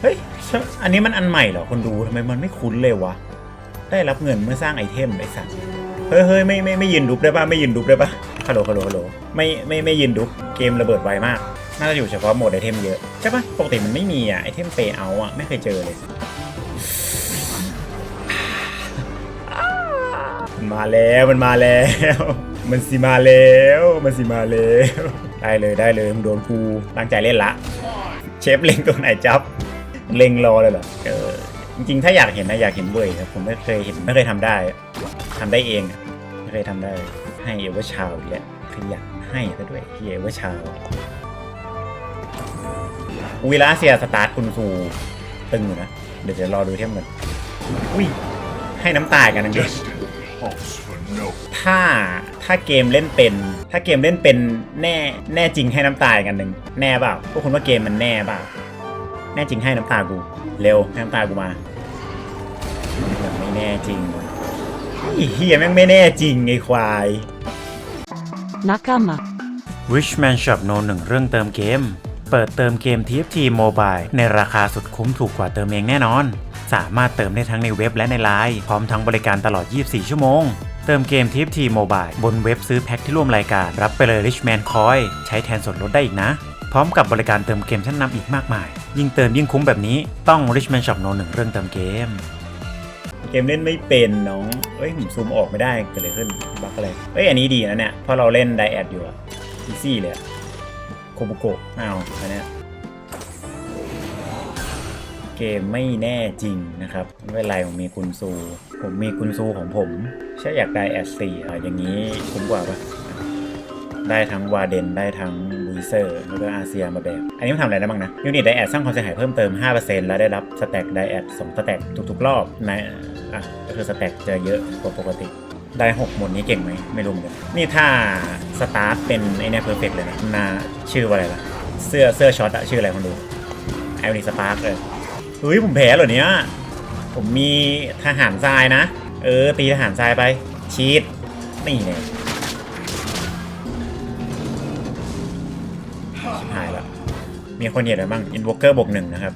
เฮ้ยอันนี้มันอันใหม่เหรอคนดูทำไมมันไม่คุ้นเลยวะ ได้รับเงินเมื่อสร้างไอเทมไอสัตว์เฮ้ยเฮ้ยไม่ไม่ไม่ยืนดุบได้ปะไม่ยืนดุบได้ปะฮัลโหลฮัลโหลฮัลโหลไม่ไม่ไม่ยืนดุบเกมระเบิดไวมาก น่าจะอยู่เฉพาะโหมดไอเทมเยอะ ใช่ปะปกติมันไม่มีอะไอเทมเปย์เอาอะไม่เคยเจอเลยมันมาแล้วมันมาแล้ว มันสิมาแล้วมันสิมาแล้ว ได้เลยได้เลยมึงโดนกูตั้งใจเล่นละ เชฟเล็งตัวไหนจับ เล็งรอเลยเหรอเออจริงๆ ถ้าอยากเห็นนะอยากเห็นเว้ยครับผมไม่เคยเห็นไม่เคยทำได้ทำได้เองอะไม่เคยทำได้ให้เอเวอร์ชาวอีกแล้วขยันให้ซะด้วยที่เอเวอร์ชาววีลาเซียสตาร์ทคุณครูตึงอยู่นะ เดี๋ยวจะรอดูเทียมกันอุ้ยให้น้ำตายกันนะเด็ Destiny calls for no ถ้าถ้าเกมเล่นเป็น ถ้าเกมเล่นเป็นแน่แน่จริงให้น้ำตายกันหนึ่งแน่เปล่าพวกคุณว่าเกมมันแน่เปล่า แน่จริงให้น้ำตากู เร็วให้น้ำตากูมายังไม่แน่จริงไอ้เฮียแม่งไม่แน่จริงไอ้ควาย Nakama. Richman Shop No 1เรื่องเติมเกม เปิดเติมเกม TFT Mobile ในราคาสุดคุ้มถูกกว่าเติมเองแน่นอน สามารถเติมได้ทั้งในเว็บและในไลน์พร้อมทั้งบริการตลอด 24 ชั่วโมง เติมเกม TFT Mobile บนเว็บซื้อแพ็คที่ร่วมรายการ รับไปเลย Richman Coin ใช้แทนส่วนลดได้อีกนะ พร้อมกับบริการเติมเกมชั้นนำอีกมากมาย ยิ่งเติมยิ่งคุ้มแบบนี้ต้อง Richman Shop No 1เรื่องเติมเกม เกมเล่นไม่เป็นน้องเอ้ยผมซูมออกไม่ได้เกิดอะไรขึ้นบั๊กอะไรเอ้ยอันนี้ดีนะเนี่ยเพราะเราเล่นไดแอดอยู่อะอีซี่เลยโคบุโกะอ้าวอันเนี้ยเกมไม่แน่จริงนะครับไม่เป็นไรผมมีกุนซู ผมมีกุนซูของผมใช่อยากได้แอดสี่อะอย่างนี้คุ้มกว่าปะได้ทั้งวาเดนได้ทั้ง ยเซอร์แล้วก็อาเซียมาแบบอันนี้มันทำอะไรได้บ้างนะยูนิตไดแอดสร้างความเสียหายเพิ่มเติม 5%และได้รับสแต็กไดแอด2สแต็กทุกๆ รอบในอะก็คือสแต็กจะเยอะกว่าปกติได้6หมดนี้เก่งไหมไม่รู้เหมือนกันนี่ถ้าสตาร์ทเป็นไอเนี่ยเพอร์เฟกเลยนะนาชื่อว่าอะไรล่ะ เสื้อเสื้อช็อตอะชื่ออะไรคนดูไอวอนิสปาร์กเลยเฮ้ยผมแพ้เหรอเนี้ยผมมีทหารทรายนะ เออ ตีทหารทรายไปชีตนี่เนี่ย มีคนเหยียดอะไรบ้างอินวอเกอร์บวกหนึ่งนะครับ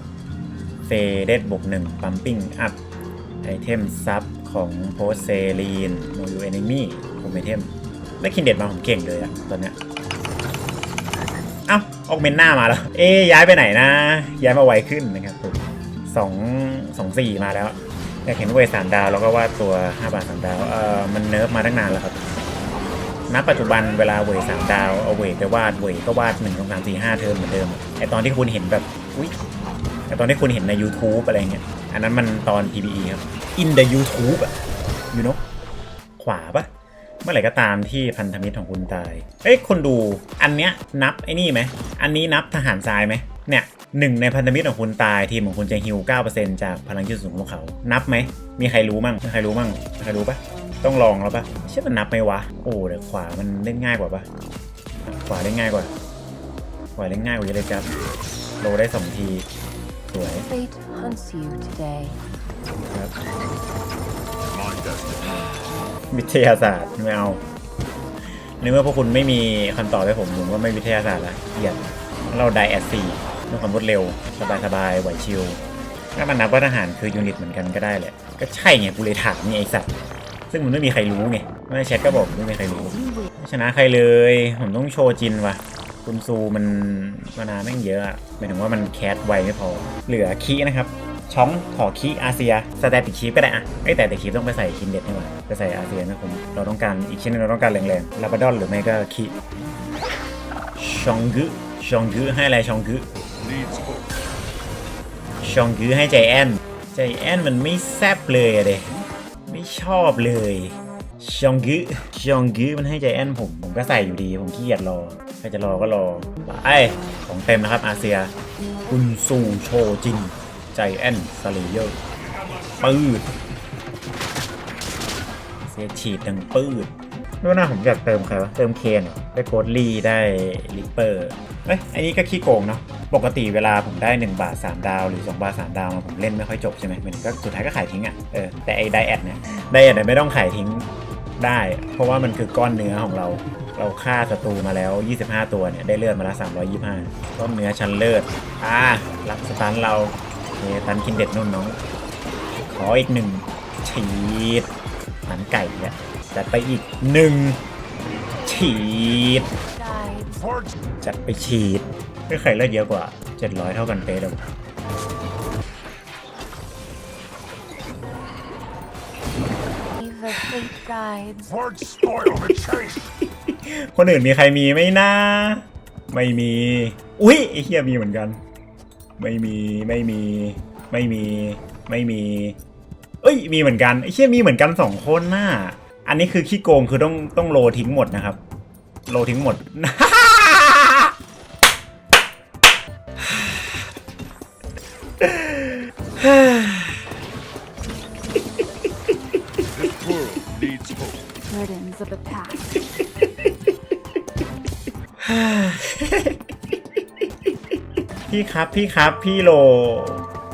เฟเดดบวกหนึ่งปัมปิ้งอัพไอเทมซับของโพสเซรีนโมยูเอนิมี่ผมไอเทมได้คินเด็ดมาผมเก่งเลยอะตอนเนี้ยเอ้าออกเมนหน้ามาแล้ว เอ๊ย้ายไปไหนนะ ย้ายมาไวขึ้นนะครับผมสองสองสี่มาแล้วอยากเห็นเวสามดาวแล้วก็ว่าตัว5บาทสามดาวเอ่อมันเนิร์ฟมาตั้งนานแล้วครับ ณปัจจุบันเวลาเวทสามดาวเอาเวทไปวาดเวทก็วาดหนึ่งสองสามสี่ห้าเทอมเหมือนเดิมไอตอนที่คุณเห็นแบบอุ้ยแต่ตอนที่คุณเห็นใน YouTube อะไรเงี้ยอันนั้นมันตอน PBE ครับ in the YouTube อะ you know ขวาปะเมื่อไหร่ก็ตามที่พันธมิตรของคุณตาย เอ้ยคนดูอันเนี้ยนับไอ้นี่ไหม อันนี้นับทหารทรายไหมเนี่ยหนึ่งในพันธมิตรของคุณตายทีมของคุณจะฮิว9%จากพลังยืดสูงของเขา นับไหม มีใครรู้มั่งมีใครรู้มั่งมีใครรู้ปะ ต้องลองแล้วปะเชื่อมันนับไหมวะ โอ้เดี๋ยวขวามันเล่นง่ายกว่าปะขวาเล่นง่ายกว่า ขวาเล่นง่ายกว่าเยอะเลยครับ โลได้สองที สวย Fate hunts you today. ครับ my destiny. วิทยาศาสตร์ไม่เอาในเมื่อพวกคุณไม่มีคำตอบให้ผมผมก็ไม่วิทยาศาสตร์ละเกลียดเราไดแอดสี่ด้วยความรวดเร็ว สบายสบายๆไหวชิวถ้ามันนับว่าทหารคือยูนิตเหมือนกันก็ได้แหละ ก็ใช่ไงกูเลยถามไงไอสัตว์ ซึ่งมันไม่มีใครรู้ไงไม่แชทก็บอกไม่มีใครรู้ชนะใครเลย ผมต้องโชว์จินว่ะ คุณซูมันมานาแม่งเยอะอะหมายถึงว่ามันแคสไวไม่พอ เหลือคีนะครับ ช้องขอคีอาเซียสแตติกคีก็ได้อะเอ้ยแต่แต่คีต้องไปใส่คินเด็ดนี่หว่าไปใส่อาเซียนะผมเราต้องการอีกชิ้นนึงเราต้องการแรงๆลาบาดอนหรือไม่ก็คีชองกึชองกึให้อะไรชองกึชองกือให้ใจแอนใจแอนมันไม่แซบเลยอะเด ไม่ชอบเลยชองกือชองกือมันให้ใจแอนผม ผมก็ใส่อยู่ดี ผมขี้เกียจรอใครจะรอก็รอไปของเต็มนะครับอาเซียคุณซูโชจิน ใจแอนสเลเยอร์ปืดเสียฉีดดังปืด แล้วหน้าผมอยากเติมใครวะ เติมเคนหรอได้โคดลีได้ลิปเปอร์เอ้ยอันนี้ก็ขี้โกงเนาะปกติเวลาผมได้ 1 บาท 3 ดาว หรือ 2 บาท 3 ดาวมาผมเล่นไม่ค่อยจบใช่ไหมมันก็สุดท้ายก็ขายทิ้งอะ่ะเออแต่ไอ้ไดแอดเนี่ยไดแอดเนี่ยไม่ต้องขายทิ้งได้ เพราะว่ามันคือก้อนเนื้อของเราเราฆ่าศัตรูมาแล้ว 25 ตัวเนี่ย ได้เลือดมาละ325 ก้อนเนื้อชั้นเลิศอ่ารับสตันเราเตันกินเด็ดนุ่นน้อง ขออีกหนึ่งฉีดตันไก่เนี่ย จัดไปอีกหนึ่งฉีด Guides. Towards จัดไปฉีดไม่ใครเลือดเยอะกว่า 700 เท่ากันเป๊ะเลย Leave the fate guides. towards spoil the chase. คนอื่นมีใครมีไหมนะ ไม่มี อุ้ยไอ้เฮียมีเหมือนกัน ไม่มีไม่มี ไม่มี ไม่มี เอ้ยมีเหมือนกันไอ้เฮียมีเหมือนกันสองคนน่ะ อันนี้คือขี้โกงคือต้องต้องโลทิ้งหมดนะครับ โลทิ้งหมด This world needs hope. Burdens of the past. พี่ครับพี่ครับพี่โล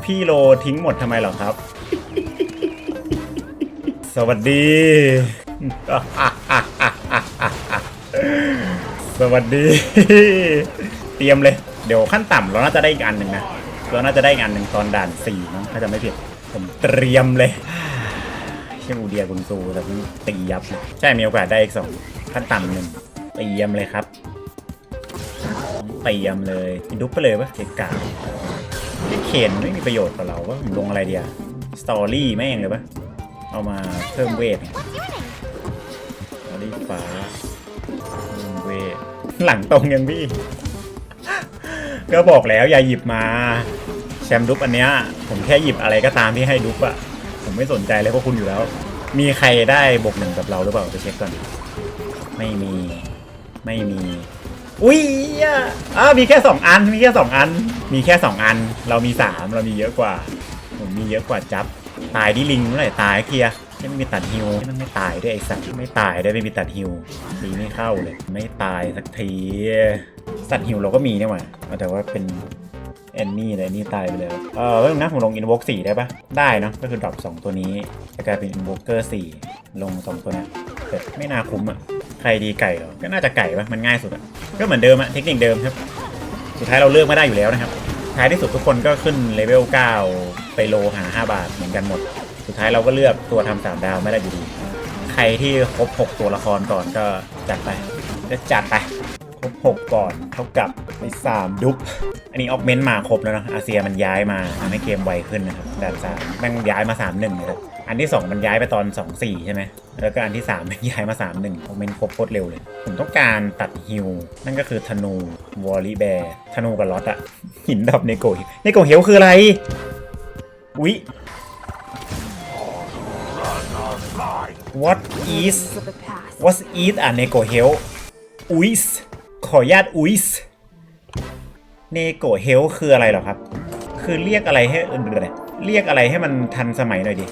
พี่โลทิ้งหมดทำไมเหรอครับ สวัสดี สวัสดี เตรียมเลย เดี๋ยวขั้นต่ำเราน่าจะได้อีกอันหนึ่งนะ เราน่าจะได้อีกอันหนึ่งตอนด่านสี่มั้งถ้าจะไม่ผิด ผมเตรียมเลยเชี่ยอูเดียกุนซูแต่มันตียับเลยใช่มีโอกาสได้อีกสองขั้นต่ำหนึ่งเตรียมเลยครับเตรียมเลยดุ๊บไปเลยวะเกะกะเคนไม่มีประโยชน์กับเราว่าลงอะไรเดียสตอรี่แม่งเลยปะเอามาเพิ่มเวท ตอรี่ฟ้าเวหลังตรงยังพี่ ก็บอกแล้วอย่าหยิบมา แชมป์ดุ๊บอันเนี้ย ผมแค่หยิบอะไรก็ตามที่ให้ดุ๊บอะผมไม่สนใจเลยพวกคุณอยู่แล้ว มีใครได้บวกหนึ่งกับเราหรือเปล่าไปเช็คก่อน ไม่มี ไม่มี อุ้ยอะอะมีแค่สองอัน มีแค่สองอัน มีแค่สองอัน เรามีสามเรามีเยอะกว่า ผมมีเยอะกว่าจับ ตายดิลิงเมื่อไหร่ตายเคลียร์ ไม่มีตัดฮิวมันไม่ตายด้วยไอ้สัตว์ไม่ตายด้วยไม่มีตัดฮิวตีไม่เข้าเลย ไม่ตายสักที สัตว์ฮิวเราก็มีเนี่หว่าแต่ว่าเป็นแอนนี่เลยนี่ตายไปเลย เออเรื่องนะผมลงอินวอกสี่ได้ปะได้เนะก็คือดรอปสองตัวนี้จะกลายเป็นอินวอเกอร์สี่ลงสองตัวนี้แต่ไม่น่าคุ้มอะ ใครดีไก่หรอ ก็น่าจะไก่ปะมันง่ายสุดอะก็เหมือนเดิมอะเทคนิคเดิมครับ สุดท้ายเราเลือกไม่ได้อยู่แล้วนะครับ ท้ายที่สุดทุกคนก็ขึ้นเลเวล9ไปโลหา 5 บาทเหมือนกันหมด สุดท้ายเราก็เลือกตัวทำสามดาวไม่ได้อยู่ดีใครที่ครบ 6 ตัวละครก่อนก็จัดไปก็จัดไปครบ 6 ก่อนเท่ากับไป3ดุ๊บอันนี้ออกเมนต์มาครบแล้วนะอาเซียมันย้ายมาทำให้เกมไวขึ้นนะครับด่สามแม่งย้ายมา 3 1เลยอันที่ 2 มันย้ายไปตอน 2 4 ใช่ไหมแล้วก็อันที่ 3 มันย้ายมา 3 1ออกเมนต์ครบโคตรเร็วเลย ผมต้องการตัดฮิวนั่นก็คือธนูวอลลี่แบร์ธนูกับล็อตอะหินดอกเนโกะเนโกะเฮลคืออะไรอุ๊ย What is Burdens of the past. What is a nego h e l อุยส์ขออนุญาตอุยส์เนโกเฮลคืออะไรหรอครับ คือเรียกอะไรให้เออเรียกอะไรให้มันทันสมัยหน่อยดิ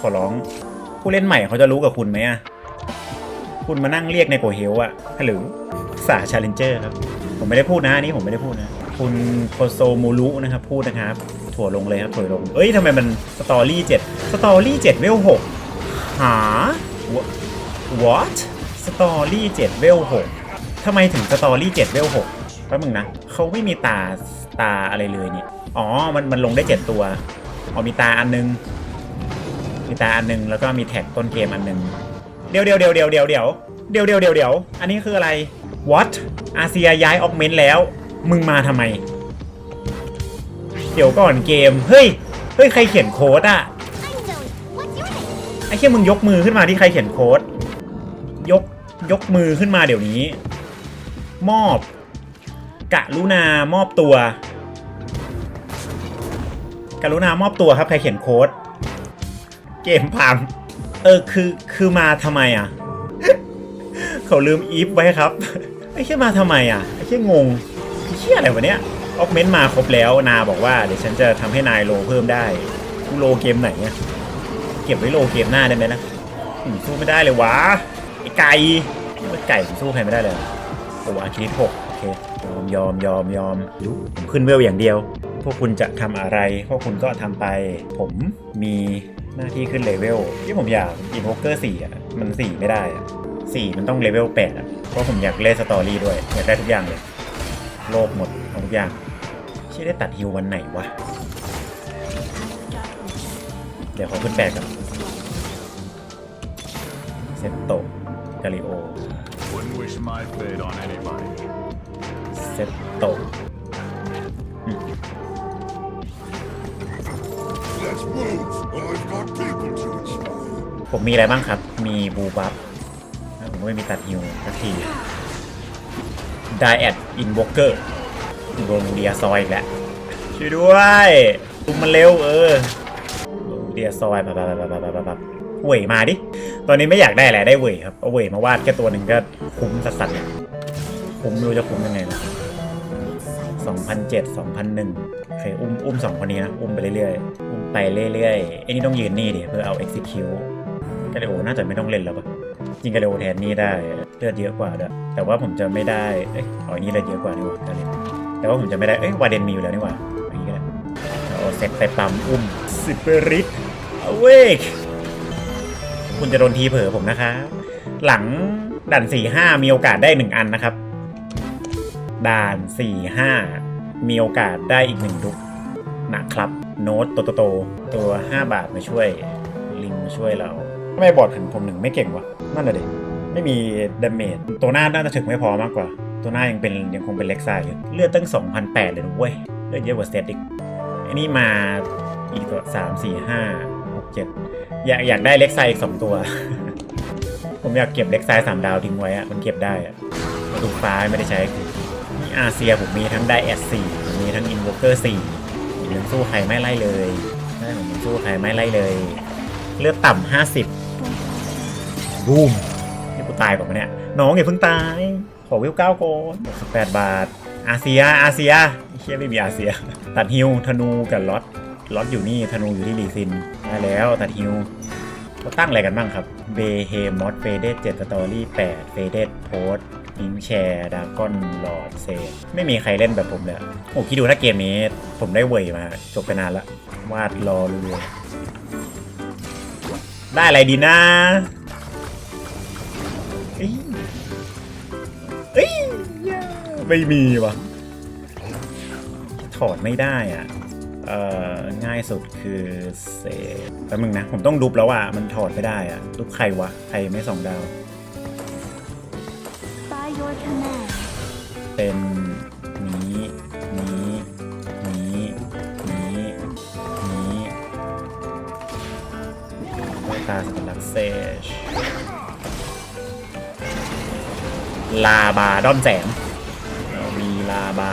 ขอร้อง ผู้เล่นใหม่เขาจะรู้กับคุณไหมอะคุณมานั่งเรียกเนโกเฮลอะฮัลโหลสาชาเลนเจอร์ครับ ผมไม่ได้พูดนะอันนี้ผมไม่ได้พูดนะ คุณโคโซมูรุนะครับ พูดนะครับ ถั่วลงเลยครับ ถั่วลง เอ้ยทำไมมันสตอรี่เจ็ดสตอรี่เจ็ดเวลหก หา what สตอรี่เจ็ดเวลหกทำไมถึงสตอรี่เจ็ดเวลหกแป๊บมึงนะเขาไม่มีตาตาอะไรเลยเนี่ยอ๋อ มันมันลงได้เจ็ดตัวอ๋อมีตาอันนึง มีตาอันนึงแล้วก็มีแท็กต้นเกมอันนึงเดี๋ยวเดี๋ยวเดี๋ยวเดี๋ยวเดี๋ยวเดี๋ยวเดี๋ยวเดี๋ยวเดี๋ยวเดี๋ยวอันนี้คืออะไร what อาเซียย้ายออกเมนต์แล้ว มึงมาทำไม เดี๋ยวก่อนเกม เฮ้ย เฮ้ย ใครเขียนโค้ดอะ ไอ้เชี่ยมึงยกมือขึ้นมาที่ใครเขียนโค้ด ยกยกมือขึ้นมาเดี๋ยวนี้ มอบ กะรุณามอบตัวกรุณามอบตัวครับใครเขียนโค้ด เกมพังเออคือคือมาทำไมอะ เขาลืมอีฟไว้ครับไอ้เชี่ยมาทำไมอะไอ้เชี่ยงงไอ้เชี่ยอะไรวะเนี้ยออกเมนต์มาครบแล้วนาบอกว่าเดี๋ยวฉันจะทำให้นายโลเพิ่มได้กูโลเกมไหนอะ เก็บไว้โลเกมหน้าได้ไหมนะอืมสู้ไม่ได้เลยวะไอ้ไก่ไอไก่ผมสู้ใครไม่ได้เลยโอ้อาคิริหกโอเคยอมยอมยอมยอมผมขึ้นเวลอย่างเดียว พวกคุณจะทำอะไร พวกคุณก็ทำไป ผมมีหน้าที่ขึ้นเลเวลที่ผมอยากอินโวเกอร์สี่อะมันสี่ไม่ได้อะสี่มันต้องเลเวลแปดอะเพราะผมอยากเล่นสตอรี่ด้วยอยากได้ทุกอย่างเลย โลกหมดเอาทุกอย่างเชื่อได้ตัดฮิววันไหนวะ เดี๋ยวขอขึ้นแปดกันเซตโตกาลิโอ Wouldn't wish my fate on anybody. เซตโต Let's move. I've got people to inspire. ผมมีอะไรบ้างครับ มีบูบัฟผมก็ไม่มีตัดฮิวสักทีไดแอดอินวอ k เกอร์โดนเดียซอยอีกแล้วช่วยด้วยลุมมันเร็วเออ เดียซอยแบบแบบแบบแบบแบบเว่ยมาดิ ตอนนี้ไม่อยากได้อะไรได้เว่ยครับเอาเว่ยมาวาดแค่ตัวหนึ่งก็คุ้มสัสๆเลยคุ้มรู้จะคุ้มยังไงนะ2007 2001โอเคอุ้มอุ้มสองคนนี้นะ อุ้มไปเรื่อยๆ อุ้มไปเรื่อยๆไอ้นี่ต้องยืนนี่ดิเพื่อเอา execute กาเลโอน่าจะไม่ต้องเล่นแล้วปะจริงกาเลโอแทนนี่ได้เลือดเยอะกว่าด้วยแต่ว่าผมจะไม่ได้เอ้ยอ๋อนี่เลือดเยอะกว่านี่หว่ากาเลโอแต่ว่าผมจะไม่ได้เอ้ยวาเดนมีอยู่แล้วนี่หว่าอย่างนี้ก็ได้เอาเซตไปปั๊มอุ้มสิเปริต เวกคุณจะโดนทีเผลอผมนะคะ หลังด่านสี่ห้ามีโอกาสได้หนึ่งอันนะครับ ด่านสี่ห้ามีโอกาสได้อีกหนึ่งดุกนะครับ โน้ตโตโตตัว5บาทมาช่วย ลิงมาช่วยเราทำไมบอดถึงผมหนึ่งไม่เก่งวะนั่นแหละดิไม่มีดาเมจตัวหน้าน่าจะถึงไม่พอมากกว่า ตัวหน้ายังเป็นยังคงเป็นเล็กไซด์อยู่เลือดตั้ง2,008เลยนะเว้ยเลือดเยอะกว่าสเตติกอ้นี่มาอีกตัว3 4 5 6 7อยากอยากได้เล็กไซอีก2ตัว ผมอยากเก็บเล็กไซด์3ดาวทิ้งไว้อะมันเก็บได้อะประตูฟ้าไม่ได้ใช้นี่อาเซียผมมีทั้งได้แอสสี่ผมมีทั้งอินวอเกอร์สี่ยังสู้ใครไม่ไล่เลยใช่ผมยังสู้ใครไม่ไล่เลย เลือดต่ำห้าสิบบูมนี่กูตายก่อนปะเนี่ย น้องอย่าเพิ่งตาย ขอวิวเก้าโกนสิบแปดบาท อาเซียอาเซียเฮียไม่มีอาเซีย ตัดฮิวธนูกับล็อตล็อตอยู่นี่ธนูอยู่ที่ลีซิน ได้แล้วตัดฮิวเขาตั้งอะไรกันบ้างครับเบเฮมอสเฟเดตเจ็ดสตอรี่แปดเฟเดตโพสอิงแชร์ดากอนหลอดเซไม่มีใครเล่นแบบผมเลยโอ้คิดดูถ้าเกมนี้ผมได้เวยมา จบไปนานละวาดรอรัวๆได้อะไรดีนะเอ้ยเอ้ยไม่มีวะถอดไม่ได้อะ เอ่อง่ายสุดคือเซฟแป๊บนึงนะ ผมต้องดุบแล้วอะ มันถอดไม่ได้อะดุบใครวะ ใครไม่สองดาว By your command. เป็นนี้นี้นี้นี้นี้เวตาสัญลักษณ์เซชลาบาดอนแสงเรามีลาบา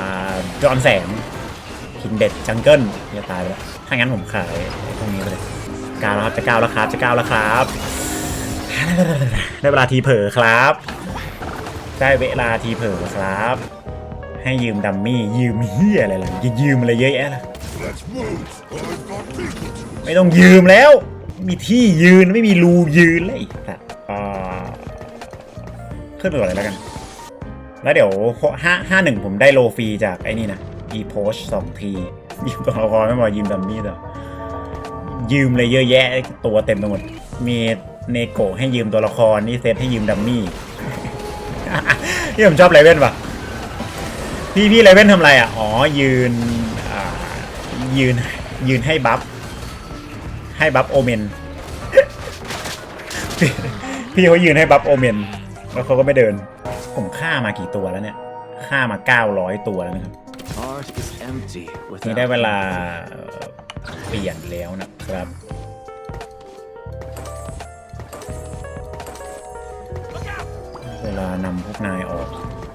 ดอนแสง คินเด็ดจังเกิลจะตายไปแล้วถ้างั้นผมขายไอ้พวกนี้ไปเลยกาวแล้วครับจะก้าวแล้วครับจะก้าวแล้วครับได้เวลาทีเผลอครับ ได้เวลาทีเผลอครับ ให้ยืมดัมมี่ยืมเฮียอะไรล่ะยืมอะไรเยอะแยะล่ะไม่ต้องยืมแล้ว มีที่ยืนไม่มีรูยืนเลยแต่อ่าขึ้นไปก่อนเลยแล้วกัน แล้วเดี๋ยวห้าห้าหนึ่งผมได้โลฟรีจากไอ้นี่นะ e p o s สองที ยืมตัวละครไม่พอยืมดัมมี่ต่อยืมเลยเยอะแยะตัวเต็มไปหมด มีเนโกะให้ยืมตัวละครนี่เซตให้ยืมดัมมี่ที่ผมชอบเลเว่นปะพี่พี่เลเว่นทำอะไรอะ อ๋อยืนยืนยืนให้บัฟให้บัฟโอเมนพี่เขายืนให้บัฟโอเมนแล้วเขาก็ไม่เดิน ผมฆ่ามากี่ตัวแล้วเนี่ย ฆ่ามา 900 ตัวแล้วนะครับ นี่ได้เวลาเปลี่ยนแล้วนะครับ เวลานำพวกนายออก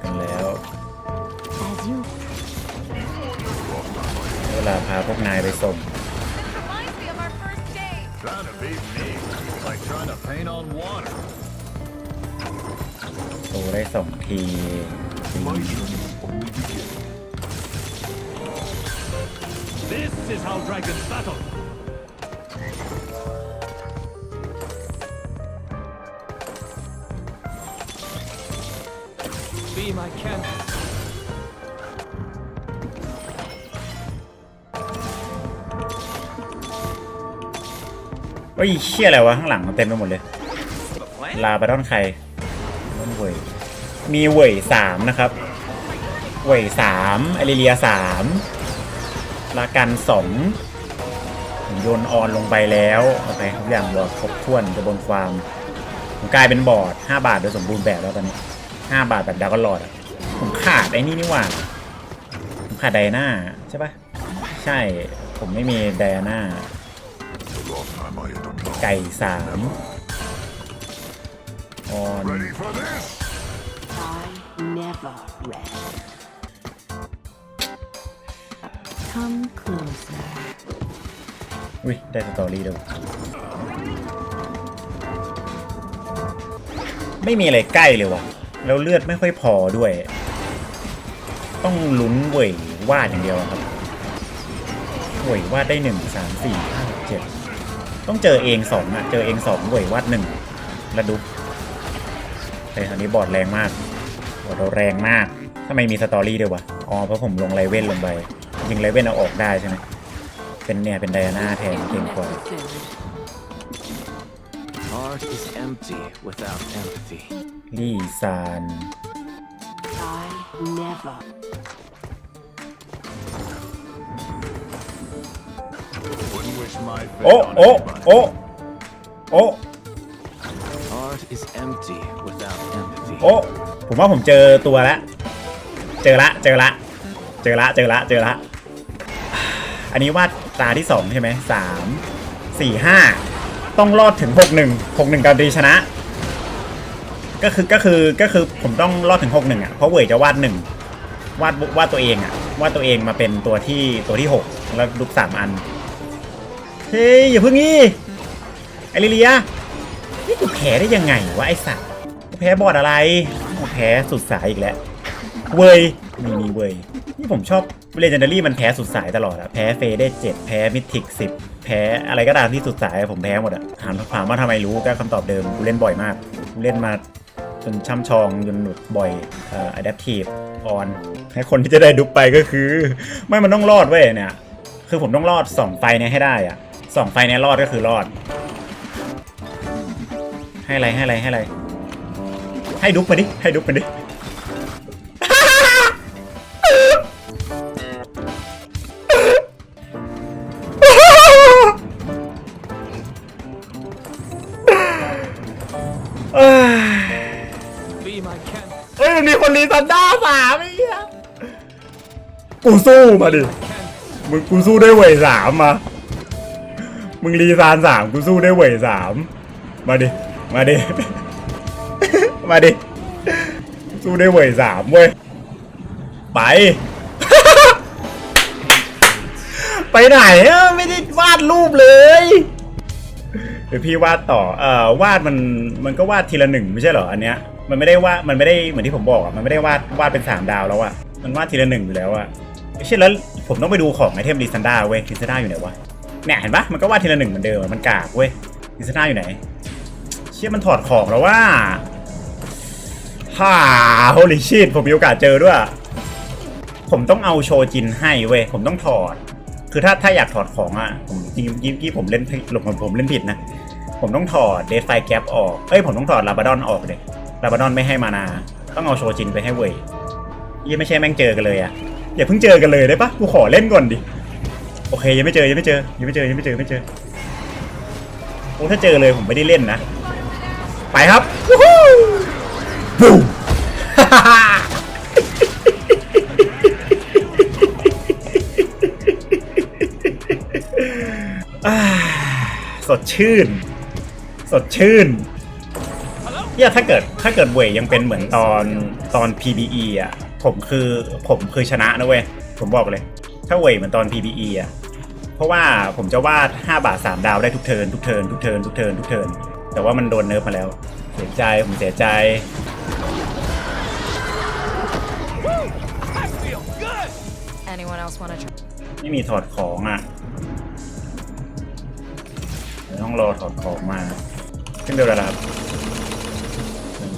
กันแล้ว เวลาพาพวกนายไปส่ง Trying ได้สองที This is how dragons battle. be my canvas. เฮ้ยเชี่ยอะไรวะ ข้างหลังมันเต็มไปหมดเลย ลาบาดอนใครมันเวยมีเว่ยสามนะครับ เว่ยสามอลิเลียสาม ลากันสองผมโยนออนลงไปแล้วโอเคทุกอย่างบอดครบถ้วนกระบวนความผมกลายเป็นบอร์ด5บาทโดยสมบูรณ์แบบแล้วตอนนี้5บาทแบบดาวก็หลอดผมขาดไอ้นี่นี่หว่าผมขาดไดน่าใช่ปะใช่ผมไม่มีไดน่าไก่สามออน Come closer. อุ้ย ได้สตอรี่ด้วยไม่มีอะไรใกล้เลยว่ะ แล้วเลือดไม่ค่อยพอด้วย ต้องลุ้นเว่ยวาดอย่างเดียวอะครับเว่ยวาดได้หนึ่งสามสี่ห้าหกเจ็ดต้องเจอเองสองอะเจอเองสองเว่ยวาดหนึ่งระดุกแต่คราวนี้บอดแรงมากบอดเราแรงมากทำไมมีสตอรี่ด้วยวะ อ๋อ เพราะผมลงไลเว่นลงไป ยิงไลเว่นเอาออกได้ใช่ไหมเป็นเนี่ย เป็นไดอาน่าแทนเก่งกว่า Heart is empty without empathy. ลี่ซาน I never. Wouldn't wish my fate โอ้ on โอ้ anybody. โอ้ โอ้ Heart is empty without empathy. โอ้ ผมว่าผมเจอตัวละ เจอละ เจอละ เจอละ เจอละ เจอละ อันนี้วาดตาที่สองใช่ไหมสามสี่ห้าต้องรอดถึงหกหนึ่งหกหนึ่งการตีชนะ ก็คือก็คือก็คือผมต้องรอดถึงหกหนึ่งอะเพราะเวยจะวาดหนึ่งวาดวาดตัวเองอะวาดตัวเองมาเป็นตัวที่ตัวที่หกแล้วลุกสามอันเฮ้ยอย่าเพิ่งงี้ไอริเลียนี่กูแพ้ได้ยังไงวะไอสัตว์กูแพ้บอดอะไรกูแพ้สุดสายอีกแล้วเวยไม่มีเวยนี่ผมชอบ เลเจนดารี่มันแพ้สุดสายตลอดอะแพ้เฟได้เจ็ดแพ้มิทิกสิบแพ้อะไรก็ตามที่สุดสายผมแพ้หมดอะถามถามว่าทำไมรู้ก็คำตอบเดิมกูเล่นบ่อยมากกูเล่นมาจนช่ำชองจนหนุดบ่อยเอ่อ adaptive on ให้คนที่จะได้ดุบไปก็คือ ไม่มันต้องรอดเว้ยเนี่ยคือผมต้องรอดสองไฟเนี้ให้ได้อะสองไฟเนี้รอดก็คือรอด ให้อะไรให้อะไรให้อะไรให้ดุ๊กมาดิให้ดุ๊กมาดิ คนรีซันด้าสามไอ้เหี้ยกูสู้มาดิ มึงกูสู้ได้เวยสามมา มึงรีซานสามกูสู้ได้เวยสาม มาดิ มาดิ มาดิ สู้ได้เวยสามเว้ย ไป ไปไหนอะไม่ได้วาดรูปเลยเดี๋ยวพี่วาดต่อ เอ่อ วาดมัน มันก็วาดทีละหนึ่งไม่ใช่เหรออันเนี้ย มันไม่ได้ว่ามันไม่ได้เหมือนที่ผมบอกอะมันไม่ได้วาดวาดเป็นสามดาวแล้วอะมันวาดทีละหนึ่งอยู่แล้วอะไม่ใช่แล้วผมต้องไปดูของไอเทมลิซันดาเว้ยลิซันดาอยู่ไหนวะเนี่ยเห็นปะมันก็วาดทีละหนึ่งเหมือนเดิมมันกากเว้ยลิซันดาอยู่ไหน เชี่ยมันถอดของแล้วว่าฮ่าโฮลิชิตผมมีโอกาสเจอด้วย ผมต้องเอาโชจินให้เว้ยผมต้องถอด คือถ้าถ้าอยากถอดของอะผมจริงๆเมื่กี้ผมเล่นผิดหลบผมผมเล่นผิดนะ ผมต้องถอดเดฟไฟแกปออกเอ้ยผมต้องถอดลาบาดอนออกเลย ลาบาดอนไม่ให้มานา ต้องเอาโชจินไปให้เว้ยยังไม่ใช่แม่งเจอกันเลยอะอย่าเพิ่งเจอกันเลยได้ปะกูขอเล่นก่อนดิโอเคยังไม่เจอยังไม่เจอยังไม่เจอยังไม่เจอยังไม่เจอโอ้ถ้าเจอเลยผมไม่ได้เล่นนะ ไปครับวู้ฮู้บูมอ่าสดชื่น สดชื่น เนี่ยถ้าเกิดถ้าเกิดเวยยังเป็นเหมือนตอนตอน PBE อะผมคือผมคือชนะนะเว้ยผมบอกเลย ถ้าเวยเหมือนตอน PBE อะเพราะว่าผมจะวาด 5 บาท 3 ดาวได้ทุกเทิร์นทุกเทิร์นทุกเทิร์นทุกเทิร์นทุกเทิร์นแต่ว่ามันโดนเนิร์ฟมาแล้ว เสียใจผมเสียใจ I feel good. Anyone else want to try? ไม่มีถอดของอะเดี๋ยวต้องรอถอดของมาขึ้นเร็วแล้วครับ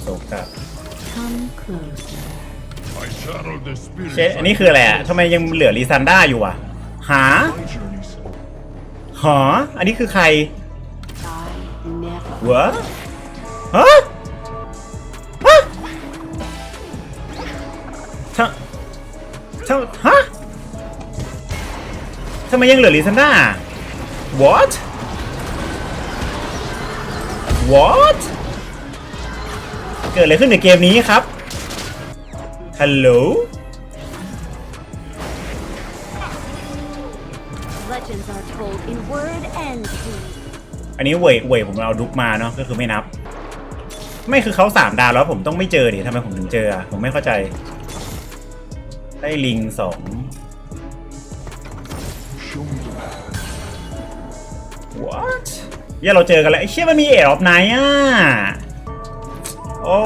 หนึ่งโซกับ Come closer. I channeled the spirit. เชอันนี้คืออะไรอะทำไมยังเหลือลิซันด้าอยู่อะ หา My journeys. หาอันนี้คือใคร I never. วะฮะฮะทำทำฮะทำไมยังเหลือลิซันด้า what what เกิดอะไรขึ้นในเกมนี้ครับ ฮัลโหล Legends are told in word and deed. อันนี้เว่ยเว่ยผมเอาดุกมาเนาะก็คือไม่นับ ไม่คือเขาสามดาวแล้วผมต้องไม่เจอดิทำไมผมถึงเจออะผมไม่เข้าใจ ได้ลิงสอง Show me the path. what เหี้ยเราเจอกันแล้วไอ้เชี่ยมันมีเอ r ออฟไนอะ โอ้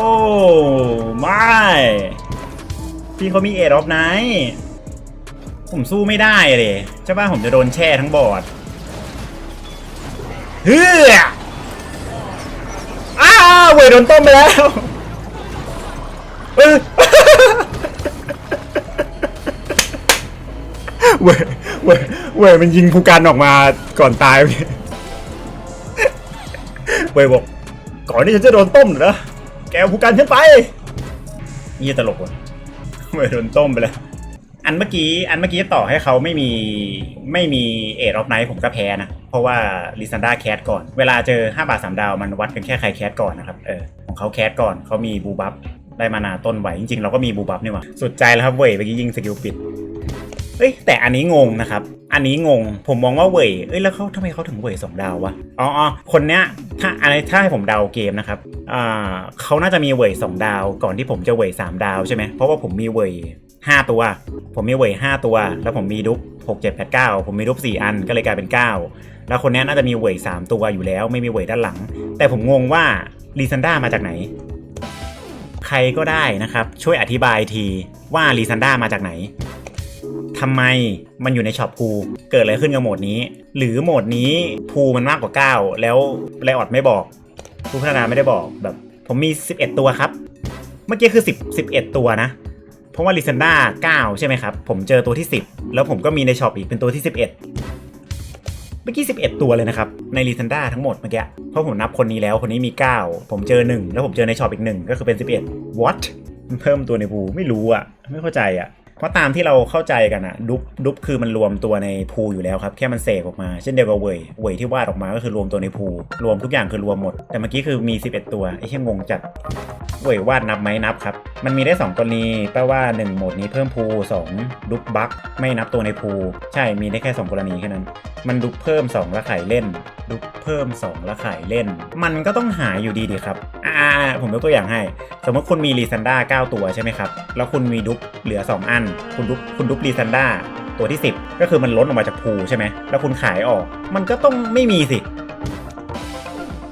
ไม่พี่เขามีเอ r ออฟไนผมสู้ไม่ได้เลยใช่ป่ะผมจะโดนแช่ทั้งบอร์ดเฮ้ยอ้าวเวยโดนต้มไปแล้วเออเวยเวยเวยมันยิงภูกันออกมาก่อนตายเว้ยเวยบอกก่อนที่ฉันจะโดนต้มเหรอ แกเอาภูกันฉันไปนี่ตลกว่ะเวยโดนต้มไปแล้วอันเมื่อกี้อันเมื่อกี้ต่อให้เขาไม่มีไม่มีเอ r ออฟไนท์ผมก็แพ้นะ เพราะว่าลิซันดาแคสก่อน เวลาเจอ 5 บาท 3 ดาวมันวัดกันแค่ใครแคสก่อนนะครับเออของเขาแคสก่อนเขามีบูบัฟได้มานาต้นไหวจริงๆ เราก็มีบูบัฟนี่หว่าสุดใจแล้วครับเว่ยเมื่อกี้ยิงสกิลปิด เอ้ยแต่อันนี้งงนะครับ อันนี้งง ผมมองว่าเว่ยเอ้ยแล้วเขาทำไมเขาถึงเว่ยสองดาววะ อ๋ออคนเนี้ยถ้าอะไรถ้าให้ผมเดาเกมนะครับอ่าเขาน่าจะมีเว่ยสองดาว ก่อนที่ผมจะเว่ยสามดาวใช่ไหมเพราะว่าผมมีเว่ยห้าตัว ผมมีเว่ยห้าตัว แล้วผมมีดุ๊กหกเจ็ดแปดเก้าผมมีดุ๊กสี่อันก็เลยกลายเป็นเก้าแล้วคนนี้น่าจะมีเว่ยสามตัวอยู่แล้ว ไม่มีเว่ยด้านหลัง แต่ผมงงว่าลีซันด้ามาจากไหน ใครก็ได้นะครับ ช่วยอธิบายทีว่าลีซันด้ามาจากไหน ทำไมมันอยู่ในช็อปพูเกิดอะไรขึ้นกับโหมดนี้ หรือโหมดนี้พูมันมากกว่า 9 แล้วไลออดไม่บอก ผู้พัฒนาไม่ได้บอกแบบ ผมมี 11 ตัวครับ เมื่อกี้คือ 10 11 ตัวนะ เพราะว่าลิซันด้า9 ใช่ไหมครับ ผมเจอตัวที่ 10 แล้วผมก็มีในช็อปอีกเป็นตัวที่ 11เมื่อกี้ 11 ตัวเลยนะครับ ในลิซันด้าทั้งหมดเมื่อกี้ เพราะผมนับคนนี้แล้วคนนี้มี 9 ผมเจอ 1 แล้วผมเจอในช็อปอีก 1 ก็คือเป็น 11 what มันเพิ่มตัวในพูไม่รู้อะไม่เข้าใจอะ ราะตามที่เราเข้าใจกันอะดุบดุบคือมันรวมตัวในพูอยู่แล้วครับแค่มันเสกออกมาเช่นเดียวกับเวยเวยที่วาดออกมาก็คือรวมตัวในพูรวมทุกอย่างคือรวมหมด แต่เมื่อกี้คือมี 11 ตัวไอ้เชี่ยงงจัดเวยวาดนับไหมนับครับมันมีได้ 2กรณีแปลว่า 1 โหมดนี้เพิ่มพู2ดุบบัคไม่นับตัวในพูใช่มีได้แค่ 2 กรณีแค่นั้นมันดุบเพิ่ม2แล้วไข่เล่นดุบเพิ่ม2แล้วไข่เล่น มันก็ต้องหาอยู่ดีดีครับอ่าผมยกตัวอย่างให้ สมมติคุณมีลีซันด้า9ตัวใช่ไหมครับแล้วคุณมีดุบเหลือ 2 อันคุณดุ๊บคุณดุ๊บลีซันด้าตัวที่ 10 ก็คือมันล้นออกมาจากพูใช่ไหม แล้วคุณขายออก มันก็ต้องไม่มีสิ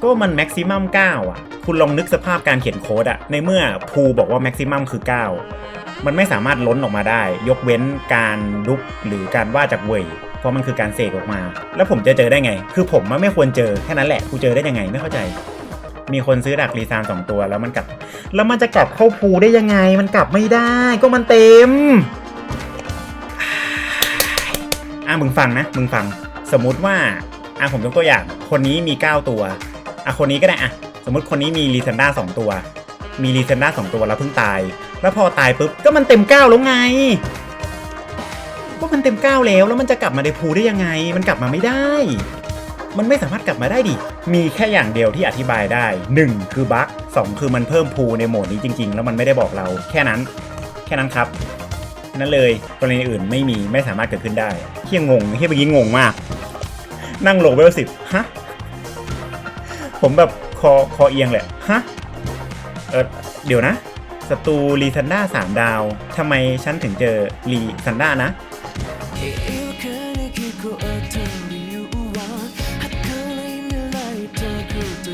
ก็มันแม็กซิมัม9อะ คุณลองนึกสภาพการเขียนโค้ดอะในเมื่อพูบอกว่าแม็กซิมัมคือ 9 มันไม่สามารถล้นออกมาได้ ยกเว้นการดุบหรือการว่าจากเวยเพราะมันคือการเสกออกมา แล้วผมจะเจอได้ไง คือผมมันไม่ควรเจอแค่นั้นแหละ กูเจอได้ยังไงไม่เข้าใจ มีคนซื้อดักรีซานสองตัวแล้วมันกลับ แล้วมันจะกลับเข้าพูได้ยังไง มันกลับไม่ได้ก็มันเต็ม อะมึงฟังนะ มึงฟัง สมมุติว่า อะผมยกตัวอย่าง คนนี้มี 9 ตัว อะคนนี้ก็ได้อะ สมมติคนนี้มีลีซันด้าสองตัว มีลีซันด้าสองตัวแล้วเพิ่งตาย แล้วพอตายปุ๊บก็มันเต็ม 9 แล้วไงก็มันเต็ม 9 แล้ว แล้วมันจะกลับมาในพูได้ยังไง มันกลับมาไม่ได้ มันไม่สามารถกลับมาได้ดิ มีแค่อย่างเดียวที่อธิบายได้ 1 คือบั๊ก2คือมันเพิ่มพูในโหมดนี้จริง ๆ แล้วมันไม่ได้บอกเรา แค่นั้น แค่นั้นครับแค่นั้นเลยกรณีอื่นไม่มีไม่สามารถเกิดขึ้นได้เฮียงงเฮียเมื่อกี้งงมาก นั่งโลเวลสิบฮะผมแบบคอคอเอียงเลยฮะเออเดี๋ยวนะศัตรูลีซันด้าสามดาวทำไมฉันถึงเจอลีซันด้านะ